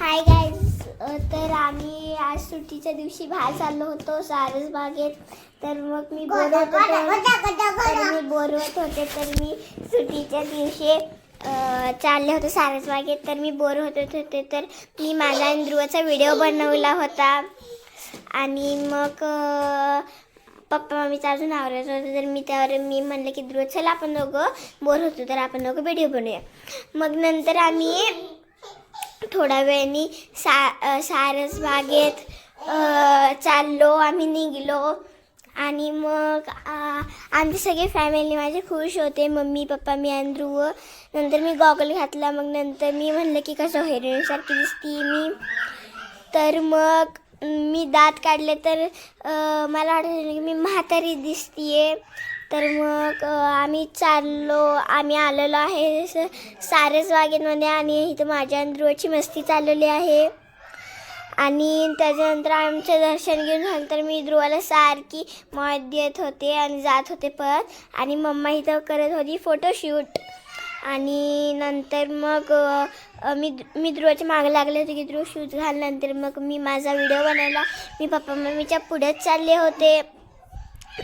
Hi guys तर आम्ही आज सुट्टीच्या दिवशी बाहेर चाललो होतो सारस बागेत. तर मग मी बोर होत. होते तर मी बोर होत होते तर मी सुट्टीच्या दिवशी अ, चालले होते सारस बागेत. तर मी बोर होत होते तर मी माझा आणि ध्रुवाचा व्हिडिओ बनवला होता. आणि मग अ, पप्पा मम्मीचा अजून आवडत होतं. तर मी त्यावर मी म्हणलं की ध्रुव चला आपण दोघं बोर होतो तर आपण दोघं व्हिडिओ बनवूया. मग नंतर आम्ही थोड्या वेळाने सा सारस बागेत चाललो आम्ही निघलो. आणि मग आमचे सगळे फॅमिली माझे खुश होते. मम्मी पप्पा मी आणि नंतर मी गॉगल घातला. मग नंतर मी म्हणलं की कसं हिरोईनसारखी दिसती मी. तर मग मी दात काढले तर मला वाटत की मी म्हातारी दिसतीये. तर मग आम्ही चाललो आम्ही आलेलो आहे सारेच सारस वागेमध्ये आणि इथं माझ्या ध्रुवाची मस्ती चाललेली आहे. आणि त्याच्यानंतर आमचं दर्शन घेऊन झालं तर मी ध्रुवाला सारखी मत देत होते आणि जात होते परत. आणि मम्मा इथं करत होती फोटोशूट आणि नंतर मग मी मी ध्रुवाच्या मागे लागले होते की ध्रुव शूज झाल्यानंतर मग मी माझा व्हिडिओ बनवला. मी पप्पा मम्मीच्या पुढेच चालले होते.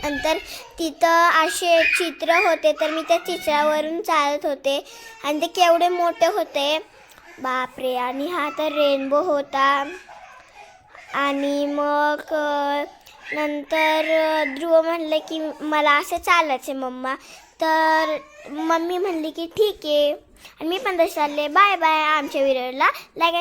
नंतर तिथं असे चित्र होते तर मी त्या चित्रावरून चालत होते. आणि ते केवढे मोठे होते. बापरे आणि हा तर रेनबो होता. आणि मग नंतर ध्रुव म्हणलं की मला असं चालायचं मम्मा. तर मम्मी म्हणली की ठीक आहे. आणि मी पण तसं चालले. Bye bye. आमच्या विरळला लागेल